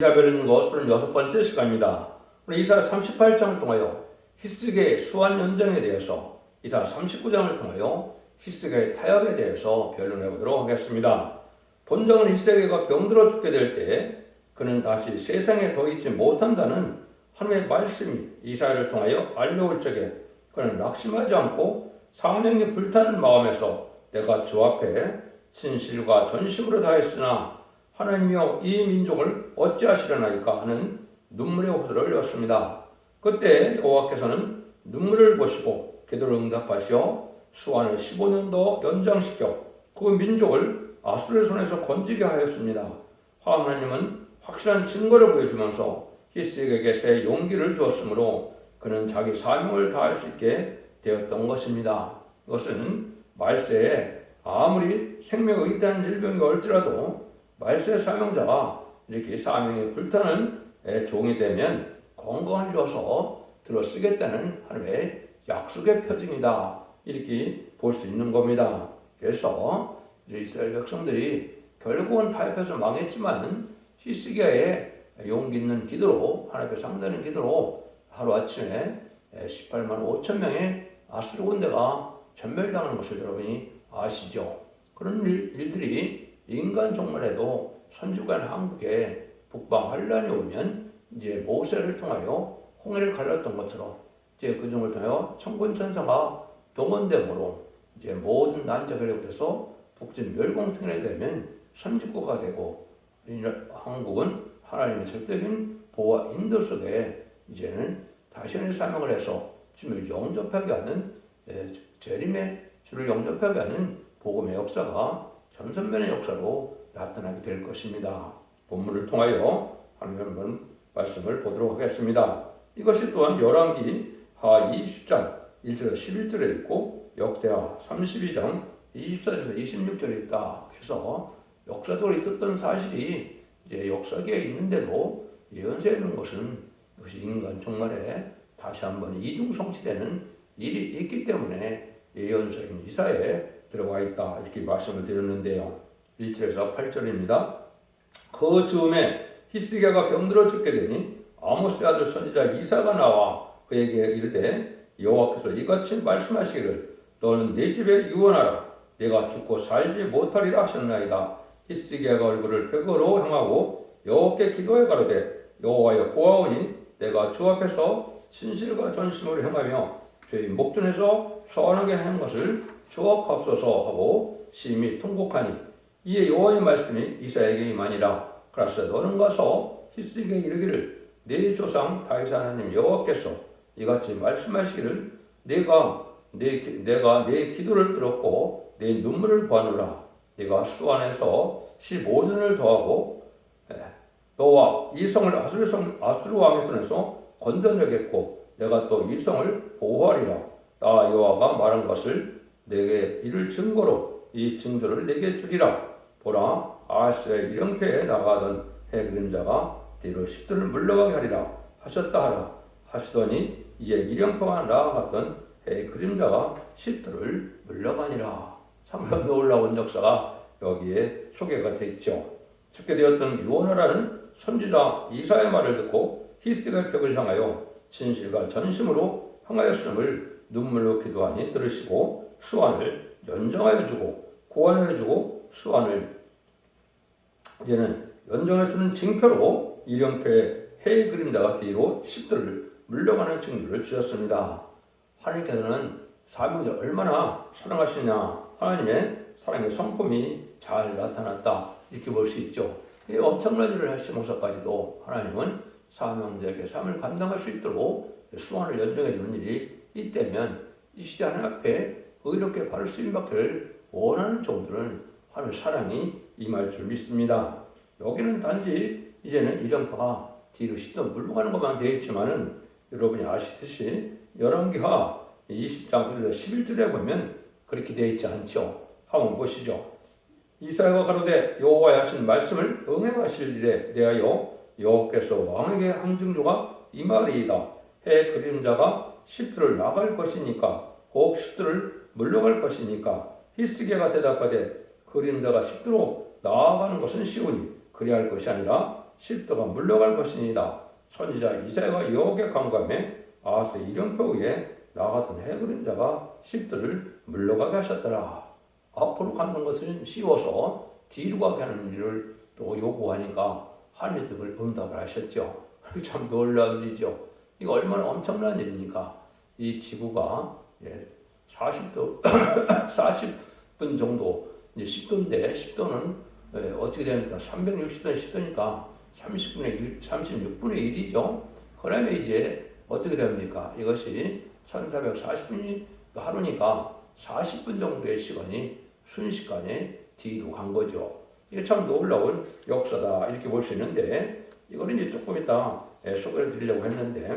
이사벨은 것은 여섯 번째 시간입니다. 오늘 이사 38장을 통하여 히스기의 수완 연정에 대해서 이사 39장을 통하여 히스기의 타협에 대해서 변론해 보도록 하겠습니다. 본정은 히스기가 병들어 죽게 될 때 그는 다시 세상에 더 있지 못한다는 하나님의 말씀이 이사야를 통하여 알려올 적에 그는 낙심하지 않고 사명이 불타는 마음에서 내가 주 앞에 진실과 전심으로 다했으나 하나님이여 이 민족을 어찌하시려나이까 하는 눈물의 호소를 흘렸습니다. 그때 여호와께서는 눈물을 보시고 기도를 응답하시어 수완을 15년 더 연장시켜 그 민족을 아수르의 손에서 건지게 하였습니다. 하나님은 확실한 증거를 보여주면서 히스에게 새 용기를 주었으므로 그는 자기 사명을 다할 수 있게 되었던 것입니다. 이것은 말세에 아무리 생명이 있다는 질병이 올지라도 말세 사명자가 이렇게 사명에 불타는 종이 되면 건강을 줘서 들어 쓰겠다는 하나님의 약속의 표징이다. 이렇게 볼 수 있는 겁니다. 그래서 이스라엘 백성들이 결국은 타협해서 망했지만 히스기야의 용기 있는 기도로 하나님 앞에 상대하는 기도로 하루아침에 18만 5천 명의 아수르 군대가 전멸당하는 것을 여러분이 아시죠? 그런 일, 일들이 인간 종말에도 선주간 한국에 북방 환란이 오면 이제 모세를 통하여 홍해를 갈랐던 것처럼 이제 그 중을 통하여 천군 천사가 동원됨으로 이제 모든 난자 결력돼서 북진 멸공통일이 되면 선진국가 되고 한국은 하나님의 절대적인 보호와 인도 속에 이제는 다시는 사명을 해서 주를 영접하게 하는 예, 재림의 주를 영접하게 하는 복음의 역사가 전선변의 역사로 나타나게 될 것입니다. 본문을 통하여 하나님 한번 말씀을 보도록 하겠습니다. 이것이 또한 열왕기 하 20장 1절 11절에 있고 역대하 32장 24절에서 26절에 있다. 그래서 역사적으로 있었던 사실이 이제 역사기에 있는데도 예언서에 있는 것은 이것이 인간 종말에 다시 한번 이중 성취되는 일이 있기 때문에 예언서인 이사에 들어가 있다 이렇게 말씀을 드렸는데요. 1절에서 8절입니다. 그 즈음에 히스기야가 병들어 죽게 되니 아모스의 아들 선지자 이사가 나와 그에게 이르되 여호와께서 이같이 말씀하시기를 너는 내 집에 유언하라 내가 죽고 살지 못하리라 하셨나이다. 히스기야가 얼굴을 벽으로 향하고 여호와께 기도해 가로되 여호와여 보아오니 내가 주 앞에서 진실과 전심으로 행하며 죄의 목전에서 서원하게 한 것을 주옵하옵소서 하고 심히 통곡하니 이에 여호와의 말씀이 이사에게 임하니라. 그라스 너는 가서 히스기야에 이르기를 내 조상 다윗 하나님 여호와께서 이같이 말씀하시기를 내가 내 내가 내 기도를 들었고 내 눈물을 보아노라. 내가 수안에서 15년을 더하고 너와 이 성을 아수르 성 아수르 왕의 손에서 건져내겠고 내가 또 이 성을 보호하리라. 나 여호와가 말한 것을 내게 이를 증거로 이 증거를 내게 주리라 보라 아스의 이령패에 나가던 해 그림자가 뒤로 십들을 물러가게 하리라 하셨다 하라 하시더니 이에 이령패가 나아갔던 해 그림자가 십들을 물러가니라 참으로 놀라운 역사가 여기에 소개가 됐죠. 죽게 되었던 유언하라는 선지자 이사의 말을 듣고 히스가 벽을 향하여 진실과 전심으로 향하였음을 눈물로 기도하니 들으시고 수완을 연정하여 주고 고안해 주고 수완을 이제는 연정해 주는 징표로 이령표의 해의 그림자가 뒤로 십들을 물러가는 징조를 주셨습니다. 하나님께서는 사명자 얼마나 사랑하시냐 하나님의 사랑의 성품이 잘 나타났다 이렇게 볼 수 있죠. 이 엄청난 일을 하시면서까지도 하나님은 사명자에게 삶을 감당할 수 있도록 수완을 연정해 주는 일이 있다면 이 시대 하나님 앞에 의롭게 바를 쓰임 받기를 원하는 종들은 하나님의 사랑이 임할 줄 믿습니다. 여기는 단지 이제는 이령파가 뒤로 시도 물러가는 것만 되어 있지만은 여러분이 아시듯이 열왕기하 20장 11절에 보면 그렇게 되어 있지 않죠. 한번 보시죠. 이사야가 가로되 여호와의 하신 말씀을 응행하실 일에 대하여 여호께서 왕에게 한 징조가 이말이이다. 해 그림자가 십들을 나갈 것이니까 혹 십들을 물러갈 것이니까 히스기야가 대답하되 그림자가 십들로 나아가는 것은 쉬우니 그리할 것이 아니라 십도가 물러갈 것이니이다. 선지자 이사야가 여호와께 강구하며 아하스 이령표 위에 나갔던 해 그림자가 십도를 물러가게 하셨더라. 앞으로 가는 것은 쉬워서 뒤로 가게 하는 일을 또 요구하니까 하늘님을 응답을 하셨죠. 참 놀라운 일이죠. 이거 얼마나 엄청난 일입니까? 이 지구가 예, 40도 40분 정도 이제 10도인데 10도는 예, 어떻게 됩니까? 360도 10도니까 30분의 1, 36분의 1이죠. 그러면 이제 어떻게 됩니까? 이것이 1440분이 하루니까 40분 정도의 시간이 순식간에 뒤로 간 거죠. 이게 참 놀라운 역사다 이렇게 볼 수 있는데 이거는 이제 조금 이따 예, 소개를 드리려고 했는데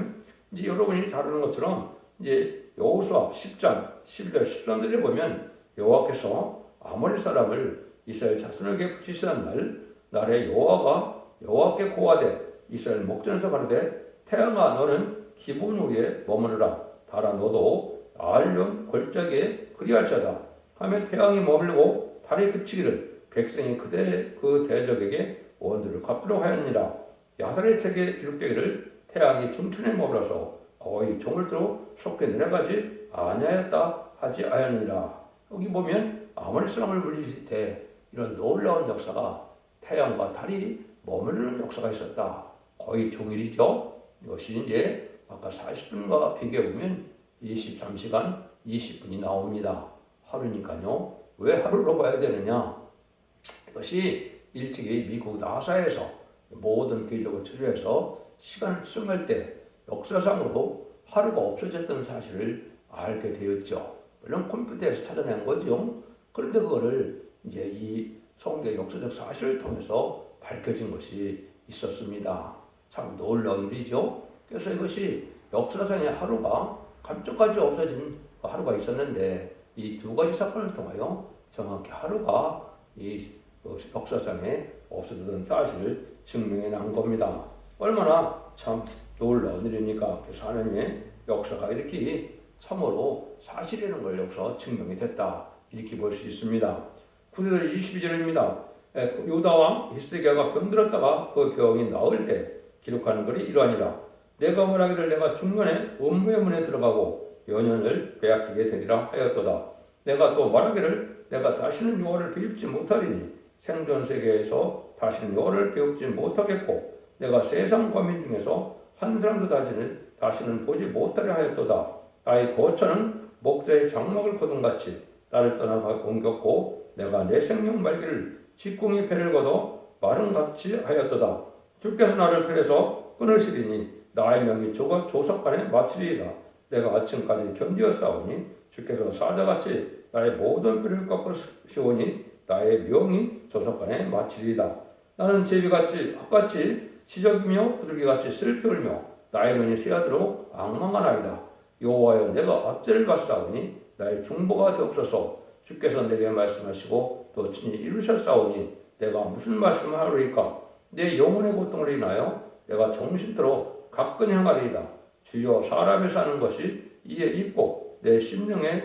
이제 여러분이 다루는 것처럼 이제 여호수아 10장 11절 13절에 보면 여호와께서 아모리 사람을 이스라엘 자손에게 붙이시던 날 날에 여호와가 여호와께 고하되 이스라엘 목전에서 가로되 태양아 너는 기본 위에 머무르라. 달아 너도 알륜 골짜기에 그리할 자다. 하며 태양이 머물고 달이 그치기를 백성이 그대 그 대적에게 원들을 갚도록 하였느니라. 야살의 책에 기록되기를 태양이 중천에 머물러서 거의 조물대로 속게 내려가지 아니하였다 하지 아니하느니라 여기 보면 아모리 사람을 물리실 때 이런 놀라운 역사가 태양과 달이 머무르는 역사가 있었다. 거의 종일이죠. 이것이 이제 아까 40분과 비교해 보면 23시간 20분이 나옵니다. 하루니까요. 왜 하루로 봐야 되느냐? 이것이 일찍이 미국 나사에서 모든 기록을 추려해서 시간을 수정할 때 역사상으로 하루가 없어졌던 사실을 알게 되었죠. 물론 컴퓨터에서 찾아낸 거죠. 그런데 그거를 이제 이 성경 역사적 사실을 통해서 밝혀진 것이 있었습니다. 참 놀라운 일이죠. 그래서 이것이 역사상의 하루가 감쪽까지 없어진 하루가 있었는데 이 두 가지 사건을 통하여 정확히 하루가 이 역사상에 없어졌던 사실을 증명해 난 겁니다. 얼마나 참 일입니까? 그래서 하나님의 역사가 이렇게 참으로 사실이라는 걸 여기서 증명이 됐다. 이렇게 볼 수 있습니다. 9절 22절입니다. 요다왕 히스기야가 병들었다가 그 병이 나을 때 기록하는 글이 이러하니라. 내가 말하기를 내가 중년에 음부의 문에 들어가고 연연을 빼앗기게 되리라 하였도다. 내가 또 말하기를 내가 다시는 요를 배웁지 못하리니 생존 세계에서 다시는 요를 배웁지 못하겠고 내가 세상 범인 중에서 한 사람도 다시는 다시는 보지 못하려 하였도다. 나의 거처는 목자의 장막을 거둔같이 나를 떠나 옮겼고 내가 내 생명 말기를 직공의 패를 거둬 마른 같이 하였도다. 주께서 나를 그래서 끊으시리니 나의 명이 조각 조석간에 마치리이다. 내가 아침까지 견디었사오니 주께서 사자같이 나의 모든 뼈를 꺾으시오니 나의 명이 조석간에 마치리이다. 나는 제비같이 헛같이 지적이며 부들기 같이 슬피 울며 나의 눈이 쇠하도록 악망하나이다. 여호와여 내가 압제를 받사오니 나의 중보가 되옵소서. 주께서 내게 말씀하시고 또 친히 이루셨사오니 내가 무슨 말씀을 하리까? 내 영혼의 고통을 인하여 내가 정신대로 가끔 향하리이다. 주여 사람이 사는 것이 이에 있고 내 심령의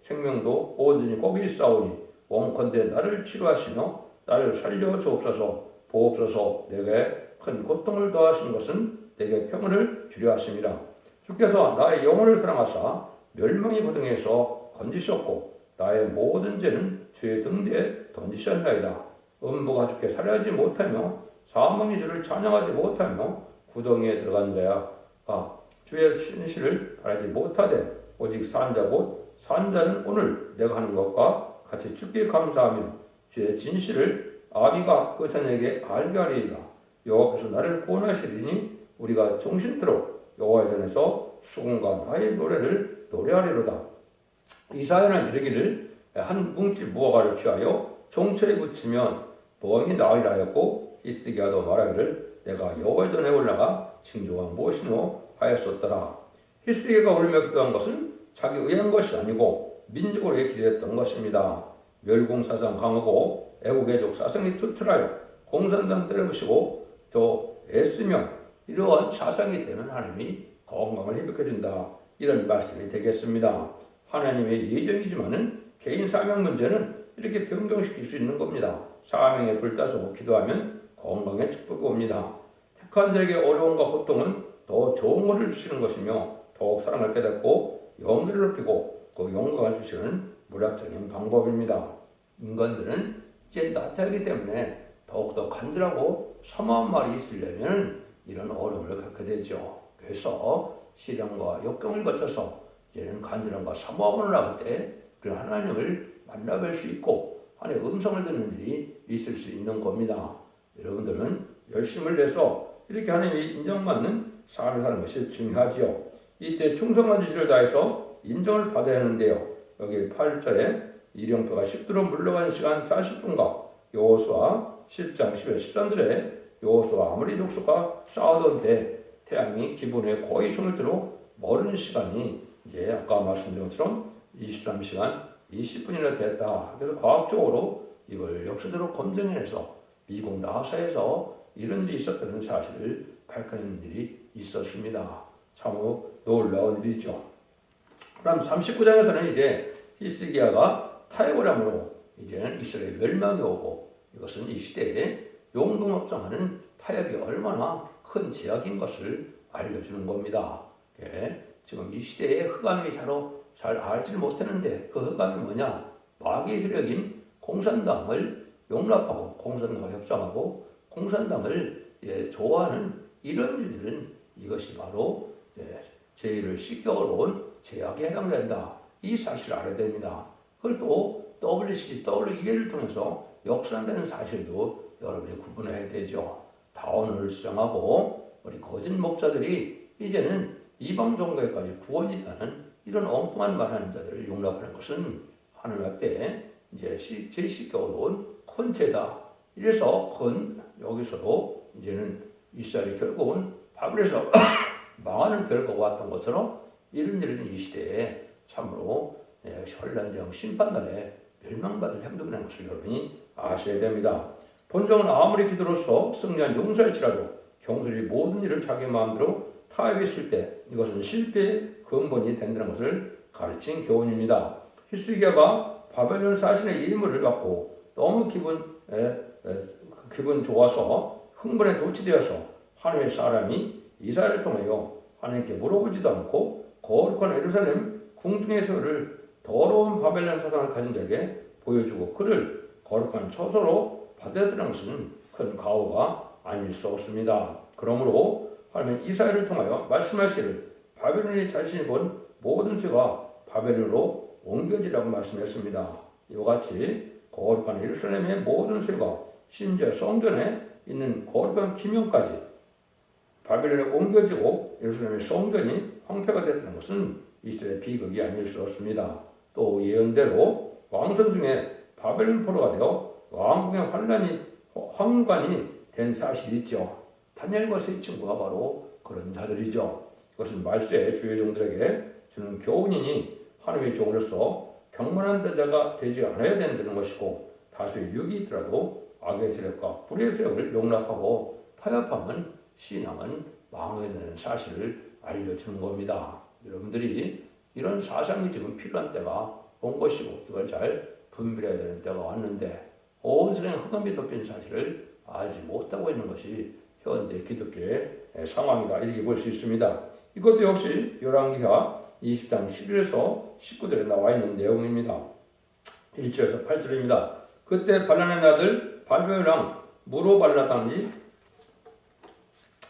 생명도 온전히 거기 있사오니 원컨대 나를 치료하시며 나를 살려 주옵소서. 보옵소서 내게 큰 고통을 더하신 것은 내게 평안을 주려 하심이라 주께서 나의 영혼을 사랑하사 멸망의 고등에서 건지셨고 나의 모든 죄는 주의 등대에 던지셨나이다. 음부가 주께 살아야지 못하며 사망의 주를 찬양하지 못하며 구덩이에 들어간 자야 아 주의 신실을 바라지 못하되 오직 산자 곧 산자는 오늘 내가 하는 것과 같이 주께 감사하며 주의 진실을 아비가 그 자녀에게 알게 하리이다. 여호와께서 나를 구원하시리니 우리가 정신대로 여호와의 전에서 수군과 나의 노래를 노래하리로다. 이사야는 이르기를 한 뭉치 무화과를 취하여 종철에 붙이면 범이 나으리라 하였고 히스기야도 말하기를 내가 여호와의 전에 올라가 징조가 무엇이뇨 하였었더라. 히스기야가 울며 기도한 것은 자기 의한 것이 아니고 민족을 위해 기도했던 것입니다. 멸공사상 강하고 애국애족 사상이 투출하여 공산당 때려부시고 또 애쓰며 이러한 사상이 되면 하나님이 건강을 회복해 준다. 이런 말씀이 되겠습니다. 하나님의 예정이지만은 개인 사명 문제는 이렇게 변경시킬 수 있는 겁니다. 사명에 불타서 기도하면 건강의 축복이 옵니다. 택한 자에게 어려움과 고통은 더 좋은 것을 주시는 것이며 더욱 사랑을 깨닫고 영계를 높이고 그 영광을 주시는 무략적인 방법입니다. 인간들은 이제 나태하기 때문에 더욱더 간절하고 사모한 말이 있으려면 이런 어려움을 갖게 되죠. 그래서 시련과 역경을 거쳐서 이제는 간절함과 사모함을 나갈 때 그 하나님을 만나뵐 수 있고 하나님의 음성을 듣는 일이 있을 수 있는 겁니다. 여러분들은 열심을 내서 이렇게 하나님이 인정받는 삶을 사는 것이 중요하지요. 이때 충성한 지시를 다해서 인정을 받아야 하는데요. 여기 8절에 이령표가 10도로 물러가는 시간 40분과 여호수아 10장 11, 13절에 여호수아 아무리 족속과 싸우던 때 태양이 기본에 거의 종일 들어 머는 시간이 이제 아까 말씀드린 것처럼 23시간 20분이나 됐다. 그래서 과학적으로 이걸 역사적으로 검증해서 미국 나사에서 이런 일이 있었다는 사실을 밝혀낸 일이 있었습니다. 참으로 놀라운 일이죠. 그럼 39장에서는 이제 히스기야가 타협을 함으로 이제는 이스라엘 멸망이 오고 이것은 이 시대에 용동합성하는 타협이 얼마나 큰 제약인 것을 알려주는 겁니다. 예, 지금 이 시대에 흑암이 자로 잘 알지를 못했는데 그 흑암이 뭐냐? 마귀의 세력인 공산당을 용납하고 공산당과 협상하고 공산당을 예, 좋아하는 이런 일들은 이것이 바로 예, 제의를 시켜온 제약에 해당된다. 이 사실을 알아야 됩니다. 그걸 또 WC, WE를 통해서 역산되는 사실도 여러분이 구분해야 되죠. 다원을 주장하고 우리 거짓 목자들이 이제는 이방 종교에까지 구원이 있다는 이런 엉뚱한 말하는 자들을 용납하는 것은 하늘 앞에 이제 쉽게 어려운 큰 죄다. 이래서 큰 여기서도 이제는 이스라엘이 결국은 바벨에서 망하는 결과가 왔던 것처럼 이런 일은 이 시대에 참으로 예, 현란정 심판날에 멸망받을 행동이라는 것을 여러분이 아셔야 됩니다. 본정은 아무리 기도로서 승리한 용서일지라도 경솔이 모든 일을 자기 마음대로 타협했을 때 이것은 실패의 근본이 된다는 것을 가르친 교훈입니다. 히스기야가 바벨론 사신의 예물을 받고 너무 기분 에, 에, 기분 좋아서 흥분에 도취되어서 하나님의 사람이 이사를 통하여 하나님께 물어보지도 않고 거룩한 예루살렘 궁중의 소를 더러운 바벨론 사상을 가진 자에게 보여주고 그를 거룩한 처소로 받아들이는 것은 큰 가오가 아닐 수 없습니다. 그러므로 하나님은 이사야를 통하여 말씀하시를 바벨론이 자신이 본 모든 죄가 바벨론으로 옮겨지라고 말씀했습니다. 이와 같이 거룩한 예루살렘의 모든 죄가 심지어 성전에 있는 거룩한 기명까지 바벨론에 옮겨지고 예루살렘의 성전이 황폐가 됐다는 것은 이스라엘 비극이 아닐 수 없습니다. 또 예언대로 왕선 중에 바벨론 포로가 되어 왕궁의 환란이 황관이 된 사실이 있죠. 다니엘과 세 친구가 바로 그런 자들이죠. 이것은 말세의 주의 종들에게 주는 교훈이니 하나님의 종으로서 경건한 자가 되지 않아야 된다는 것이고 다수의 육이 있더라도 악의 세력과 불의 세력을 용납하고 타협하면 신앙은 망하게 되는 사실을 알려주는 겁니다. 여러분들이 이런 사상이 지금 필요한 때가 온 것이고 이걸 잘 분별해야 되는 때가 왔는데 온 세상에 흑암이 덮인 사실을 알지 못하고 있는 것이 현재 기독교의 상황이다 이렇게 볼 수 있습니다. 이것도 역시 열왕기하 20장 11에서 19절에 나와 있는 내용입니다. 1절에서 8절입니다. 그때 발란의 아들 발베랑 무로 발라당이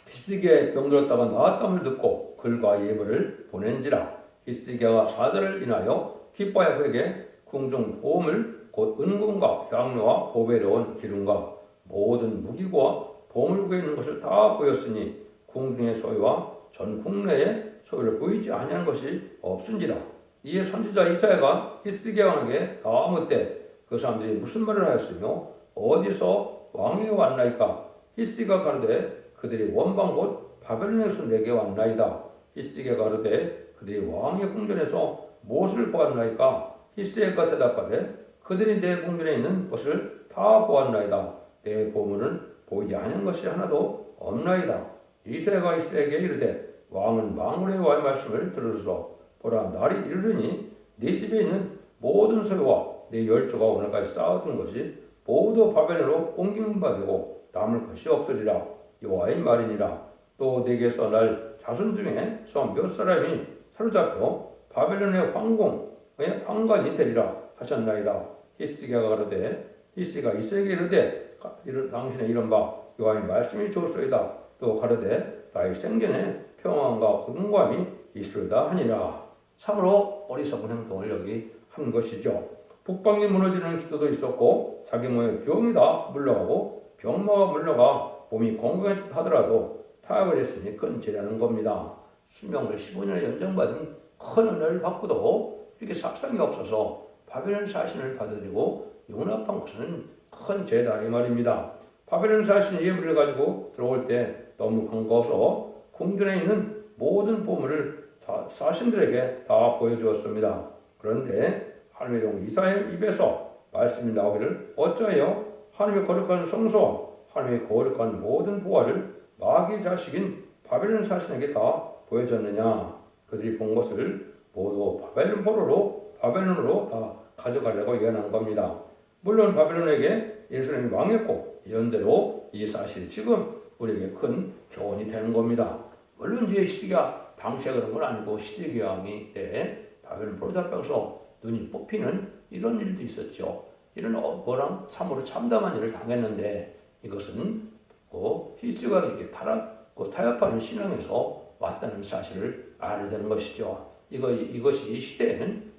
히스기야에 병들었다가 나았dam을 듣고 글과 예물을 보낸지라 히스기야가 사절을 인하여 기뻐하여 그에게 궁중 보험을 곧 은금과 향료와 보배로운 기름과 모든 무기와 보물고 있는 것을 다 보였으니 궁중의 소유와 전 국내의 소유를 보이지 아니하는 것이 없은지라. 이에 선지자 이사야가 히스기야 왕에게 다묻되 그 사람들이 무슨 말을 하였으며 어디서 왕이 왔나이까? 히스기가 가로되 그들이 원방 곧 바벨론에서 내게 왔나이다. 히스기가 가로되 그들이 왕의 궁전에서 무엇을 보았나이까? 히스기가 대답하되 그들이 내 궁전에 있는 것을 다 보았나이다. 내 보물은 보이지 않은 것이 하나도 없나이다. 이세가 이세에게 이르되 왕은 망군의 왕의 말씀을 들으소서. 보라 날이 이르르니 네 집에 있는 모든 소유와 네 열조가 오늘까지 쌓았던 것이 모두 바벨론으로 옮긴 바 되고 남을 것이 없으리라. 여호와의 말이니라. 또 내게서 날 자손 중에 서 몇 사람이 사로잡혀 바벨론의 황궁의 황관이 되리라 하셨나이다. 히스기야가 가로되 히스기가 이세게 이르되 이르 당신의 이런 바 여호와의 말씀이 좋소이다. 또 가로되 나의 생전에 평안과 공감이 있으리다 하니라. 참으로 어리석은 행동을 여기 한 것이죠. 북방이 무너지는 기도도 있었고 자기 몸에 병이 다 물러가고 병마가 물러가 몸이 건강해졌다 하더라도 타협을 했으니 큰 죄라는 겁니다. 수명을 15년을 연장받은 큰 은혜를 받고도 이렇게 삭상이 없어서 바벨론 사신을 받아들이고 용납한 것은 큰 죄다 이 말입니다. 바벨론 사신 예물을 가지고 들어올 때 너무 반가워서 궁전에 있는 모든 보물을 다 사신들에게 다 보여주었습니다. 그런데 하나님의 종 이사의 입에서 말씀이 나오기를 어찌하여 하나님의 거룩한 성소와 하나님의 거룩한 모든 보화를 마귀 자식인 바벨론 사신에게 다 보여줬느냐 그들이 본 것을 모두 바벨론 포로로 바벨론으로 다 가져가려고 예언한 겁니다. 물론 바벨론에게 예루살렘이 망했고 예언대로 이 사실이 지금 우리에게 큰 교훈이 되는 겁니다. 물론 이제 시기가 당시에 그런 건 아니고 시대기 왕이 때 바벨론 포로 잡혀서 눈이 뽑히는 이런 일도 있었죠. 이런 어, 거랑 참으로 참담한 일을 당했는데 이것은 그 히스가 이렇게 타락, 그 타협하는 신앙에서 왔다는 사실을 알아야 되는 것이죠. 이거 이것이 이 시대에는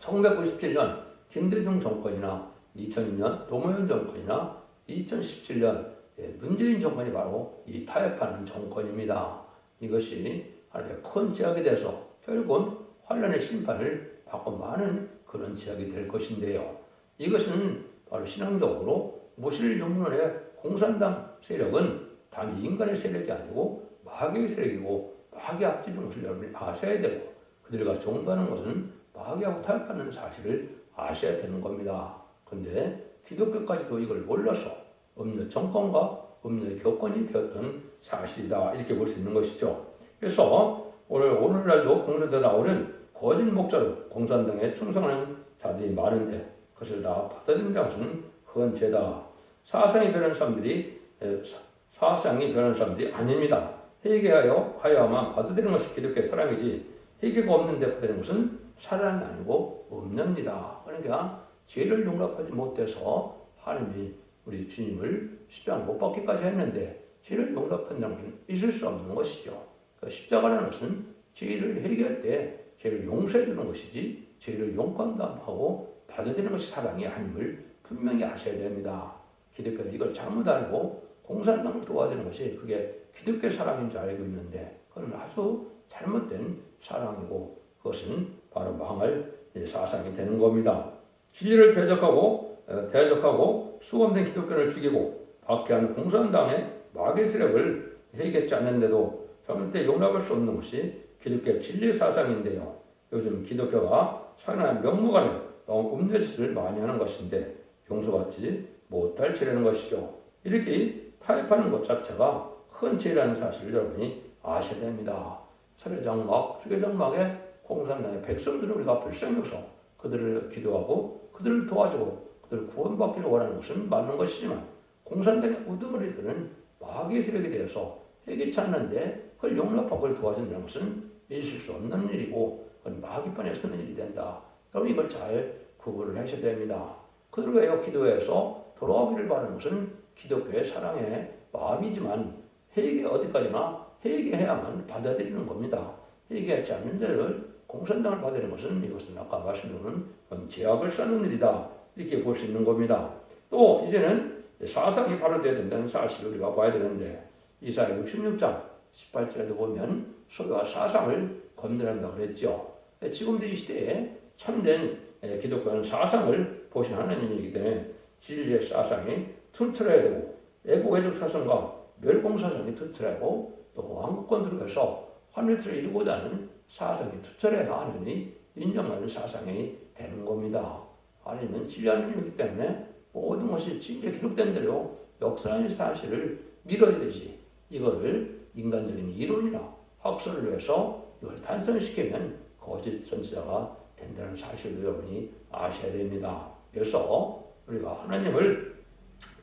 1997년 김대중 정권이나 2002년 노무현 정권이나 2017년 예, 문재인 정권이 바로 이 타협하는 정권입니다. 이것이 하나님의 큰 제약이 돼서 결국은 환란의 심판을 받고 많은 그런 제약이 될 것인데요. 이것은 바로 신앙적으로 무실 용론의 공산당 세력은 단지 인간의 세력이 아니고 마귀의 세력이고 마귀 앞지른 것을 여러분이 아셔야 되고 그들과 종도하는 것은 마귀하고 타협하는 사실을 아셔야 되는 겁니다. 근데 기독교까지도 이걸 몰라서 음료 정권과 음료의 교권이 되었던 사실이다 이렇게 볼 수 있는 것이죠. 그래서 오늘 오늘날도 공론에 나오는 거짓 목자로 공산당에 충성하는 자들이 많은데 그것을 다 받아들인 것은 큰 죄다. 사상이 변한 사람들이 사상이 변한 사람들이 아닙니다. 회개하여 하여야만 받아들이는 것이 기독교의 사랑이지 회개가 없는데 받아들이는 것은 사랑이 아니고 없는니다. 그러니까 죄를 용납하지 못해서 하나님이 우리 주님을 십자가 못 박기까지 했는데 죄를 용납한다는 것은 있을 수 없는 것이죠. 그러니까 십자가라는 것은 죄를 회개할 때 죄를 용서해 주는 것이지 죄를 용감하고 받아들이는 것이 사랑이 아님을 분명히 아셔야 됩니다. 기독교는 이걸 잘못 알고 공산당을 도와주는 것이 그게 기독교 사랑인 줄 알고 있는데 그건 아주 잘못된 사랑이고 그것은 바로 망할 사상이 되는 겁니다. 진리를 대적하고 어, 대적하고 수검된 기독교를 죽이고 박해하는 공산당의 마귀 세력을 해결지 않는데도 절대 용납할 수 없는 것이 기독교의 진리 사상인데요. 요즘 기독교가 상당한 명목안에 너무 음료짓을 많이 하는 것인데 용서받지 못할 죄라는 것이죠. 이렇게 타협하는 것 자체가 큰 죄라는 사실을 여러분이 아셔야 됩니다. 철회장막, 주계장막에 공산당의 백성들을 우리가 불쌍해서 그들을 기도하고 그들을 도와주고 그들을 구원받기를 원하는 것은 맞는 것이지만 공산당의 우두머리들은 마귀의 세력에 대해서 회개치 않는데 그걸 용납하고 그걸 도와준다는 것은 있을 수 없는 일이고 그건 마귀판에 서는 일이 된다. 여러분 이걸 잘 구분을 하셔야 됩니다. 그들을 위하여 기도해서 돌아오기를 바라는 것은 기독교의 사랑의 마음이지만 회개 어디까지나 회개해야만 받아들이는 겁니다. 회개하지 않는 자를 공산당을 받아들이는 것은 이것은 아까 말씀드린 제약을 쌓는 일이다. 이렇게 볼 수 있는 겁니다. 또 이제는 사상이 발효되어야 된다는 사실을 우리가 봐야 되는데 이사야 66장 18절에도 보면 소유와 사상을 건드린다고 그랬죠. 지금도 이 시대에 참된 기독교는 사상을 보신 하나님이기 때문에 진리의 사상이 튼틀어야 되고 애국애적 사상과 멸공 사상이 튼틀하고 또 왕국권 들어가서 하늘을 이루고자 하는 사상이 튼틀해야 하느니 인정하는 사상이 되는 겁니다. 하나님은 진리 하나님이기 때문에 모든 것이 진짜 기록된 대로 역사의 사실을 믿어야 되지. 이거를 인간적인 이론이나 학설을 위해서 이걸 탄생시키면 거짓 선지자가 된다는 사실을 여러분이 아셔야 됩니다. 그래서 우리가 하나님을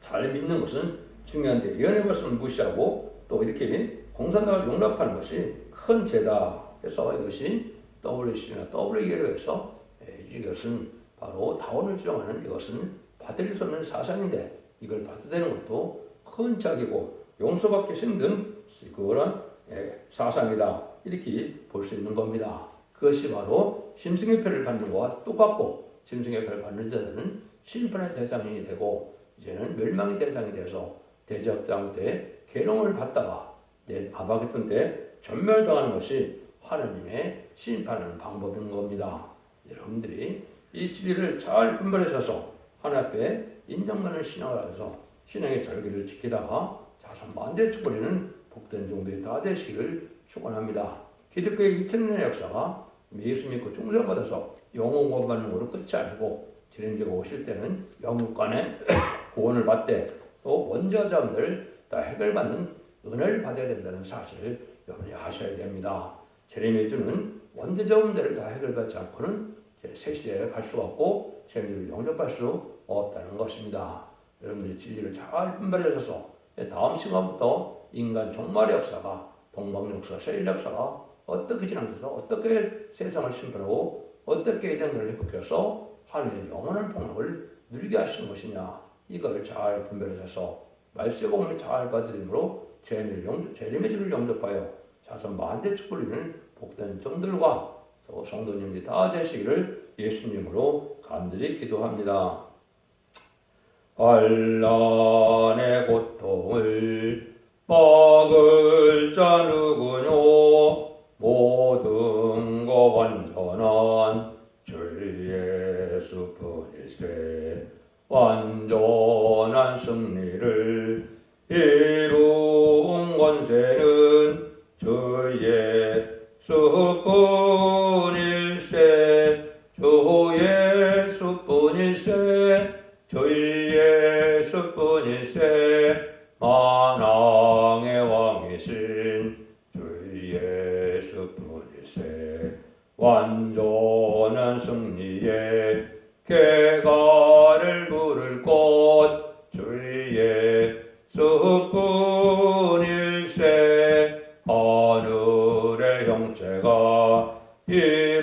잘 믿는 것은 중요한데 예언의 말씀을 무시하고 또 이렇게 공산당을 용납하는 것이 큰 죄다 해서 이것이 WC나 WE로 해서 에, 이것은 바로 다원을 주장하는 이것은 받을 수 없는 사상인데 이걸 받아들이는 것도 큰 자기고 용서받기 힘든 그런 에, 사상이다 이렇게 볼 수 있는 겁니다. 그것이 바로 심승의 표를 받는 것과 똑같고 심승의 표를 받는 자들은 심판의 대상이 되고 이제는 멸망의 대상이 돼서 대적당 때 계룡을 받다가 내 아바겟돈 때 전멸당하는 것이 하나님의 심판하는 방법인 겁니다. 여러분들이 이 진리를 잘 분별하셔서 하나님 앞에 인정받는 신앙을 하셔서 신앙의 절기를 지키다가 자손 만대 축복이는 복된 종들이 다 되시기를 축원합니다. 기독교의 2000년의 역사가 예수 믿고 충성받아서 영혼 구원받는 것으로 끝이 아니고 주님께가 오실 때는 영육간의 구원을 받되 또 원저자들 다 해결받는 은혜를 받아야 된다는 사실을 여러분이 아셔야 됩니다. 제레미야 주는 원대자원들을 다 해결받지 않고는 새 시대에 갈수 없고 재미를 영접할 수 없다는 것입니다. 여러분들이 진리를 잘 분별하셔서 다음 시간부터 인간 종말의 역사가 동방 역사, 세일 역사가 어떻게 진행돼서 어떻게 세상을 심판하고 어떻게 이런 걸 회복해서 하나님의 영원한 평안을 누리게 하시는 것이냐 이걸 잘 분별하셔서 말씀 복음을 잘 받으므로 재미를 영 재림의 주를 영접하여 자손 만대 축복리는 복된 종들과 또 성도님들이 다 되시기를 예수님으로 간절히 기도합니다. 알란의 고통을 막을 자 누구뇨 Yeah.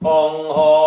강하고 강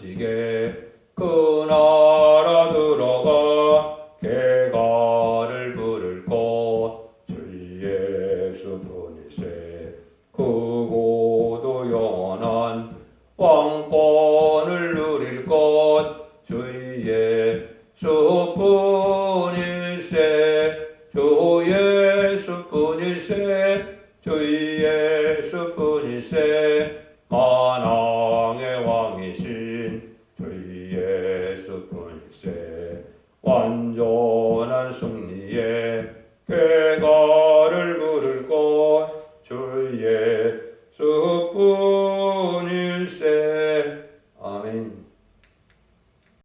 완전한